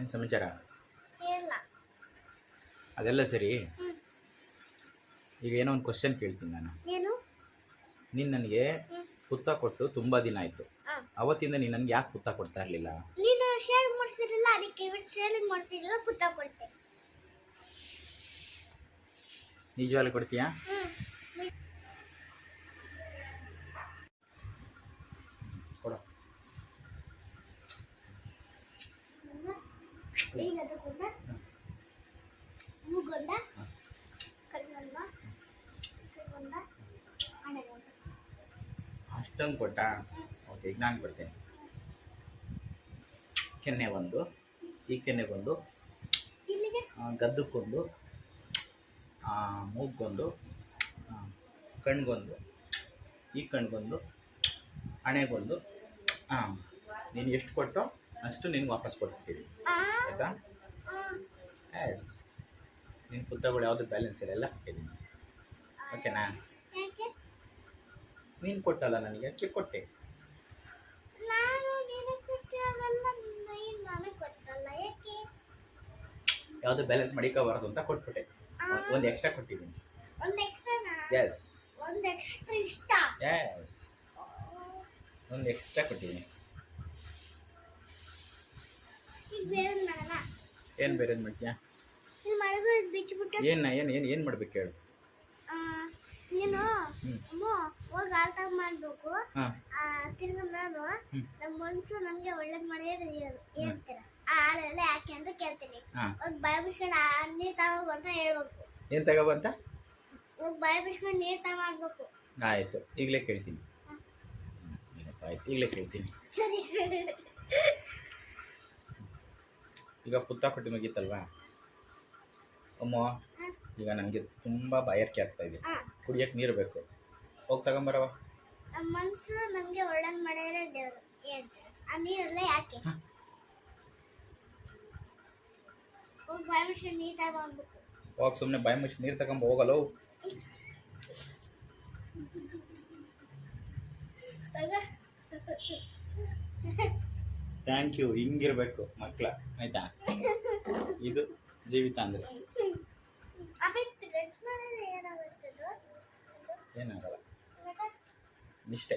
ಏನು ಸಮಾಚಾರ? ಅದೆಲ್ಲ ಸರಿ? ಈಗ ಏನೋ ಒಂದು ಕ್ವಶನ್ ಕೇಳ್ತೀನಿ ನಾನು. ನೀನು ನನಗೆ. ಪುತ್ತ ಕೊಟ್ಟು ತುಂಬ ದಿನ ಆಯಿತು. ಅವತ್ತಿಂದ ನೀನು ನನಗೆ ಯಾಕೆ ಪುತ್ತ ಕೊಡ್ತಾ ಇರಲಿಲ್ಲ? ನೀನು ಶೇರ್ ಈಗ ಅದಕ್ಕೊಂದ ಮೂಗೊಂದ ಕಣ್ಣೊಂದ ಕಣ್ಣೊಂದ ಹಣೆಗೊಂದ ಅಷ್ಟೊಂದು ಕೊಟ್ಟ? ಓಕೆ ಈಗ ನಾನು ಕೊಡ್ತೇನೆ. ಕೆನ್ನೆ ಒಂದು. ಈ ಕೆನ್ನೆಗೊಂದು ಗದ್ದಕ್ಕೊಂದು. ಮೂಗ್ಗೊಂದು. ಕಣ್ಗೊಂದು. ಈ ಕಣ್ಗೊಂದು. ಹಣೆಗೊಂದು. ಹಾಂ ನೀನು ಎಷ್ಟು ಕೊಟ್ಟೋ ಅಷ್ಟು ನಿನ್ಗೆ ವಾಪಸ್ ಕೊಡ್ತೀವಿ ಆಯಿತಾ? ಎಸ್ ನಿಮ್ಮ ಪುಸ್ತಕಗಳು ಯಾವುದು ಬ್ಯಾಲೆನ್ಸ್ ಇಲ್ಲ ಎಲ್ಲ ಕೊಟ್ಟಿದ್ದೀನಿ ಓಕೆನಾ ನೀನು ಕೊಟ್ಟಲ್ಲ ನನಗೆ ಅಕ್ಕಿ ಕೊಟ್ಟೆ? ಯಾವುದು ಬ್ಯಾಲೆನ್ಸ್ ಮಾಡಿಕೋಬಾರ್ದು ಅಂತ ಕೊಟ್ಬಿಟ್ಟೆ. ಒಂದು ಎಕ್ಸ್ಟ್ರಾ ಕೊಟ್ಟಿದ್ದೀನಿ. ಎಸ್ ಒಂದು ಎಕ್ಸ್ಟ್ರಾ ಕೊಟ್ಟಿದ್ದೀನಿ. ಈಗ ಬೇರೆ ಏನು ಮಾಡ್ತೀಯಾ ಏನು ಏನು ಏನು ಏನು ಮಾಡ್ಬೇಕು ಹೇಳು. ನೀನು ಹೋಗಿ ಆಟ ಮಾಡಬೇಕು. ಆ ತಿರ್ಗ ನಾನು. ನಮ್ಮ ಮನ್ಸು ನಮ್ಗೆ ಒಳ್ಳೇದ್ ಮಾಡಿದ್ರೆ ಹೇಳ್ತೀರ? ಆ ಹಾಳೆಲ್ಲ ಯಾಕೆ ಅಂತ ಕೇಳ್ತೀನಿ. ಹೋಗಿ ಬಾಯಿ ಬಿಸ್ಕೊಂಡು ಆ ನೀರ್ ತಗೋಬೇಕು ಅಂತ ಹೇಳ್ಬೇಕು. ಏನು ತಗೋಬಂತ ಹೋಗಿ ಭಯ ಬಿಸ್ಕೊಂಡು ನೀರು ತಗೋಬೇಕು ಆಯಿತು ಈಗಲೇ ಕೇಳ್ತೀನಿ. ಆಯ್ತು ಈಗಲೇ ಕೇಳ್ತೀನಿ. ಸರಿ. ಈಗ ಪುತ್ತ ಕೊಟ್ಟು ಮುಗೀತಲ್ವಾ? ಅಮ್ಮ ಈಗ ನನಗೆ ತುಂಬ ಬಾಯಾರಿಕೆ ಆಗ್ತಾ ಇದೆ. ಕುಡಿಯೋಕೆ ನೀರು ಬೇಕು. ಹೋಗಿ ತಗೊಂಬರವ ನಮ್ಮ ಮನ್ಸು ನಮಗೆ ಒಳ್ಳೆ ಮಾಡಿದ್ರೆ ದೇವ್ರು ಆ ನೀರೆಲ್ಲ ಯಾಕೆ. ಹೋಗಿ ಬಾಯಿ ಮುಚ್ಚಿ ನೀರು ತಗೊಳ್ಬೇಕು ಹೋಗಿ ಸುಮ್ಮನೆ ಬಾಯಿ ಮುಚ್ಚಿ ನೀರು ತಗೊಂಬ ಹೋಗಲ್ಲ ಥ್ಯಾಂಕ್ ಯು ಹಿಂಗಿರ್ಬೇಕು ಮಕ್ಕಳ ಆಯ್ತಾ? ಇದು ಜೀವಿತ ಅಂದರೆ ಏನಾಗಲ್ಲ. ಇಷ್ಟೇ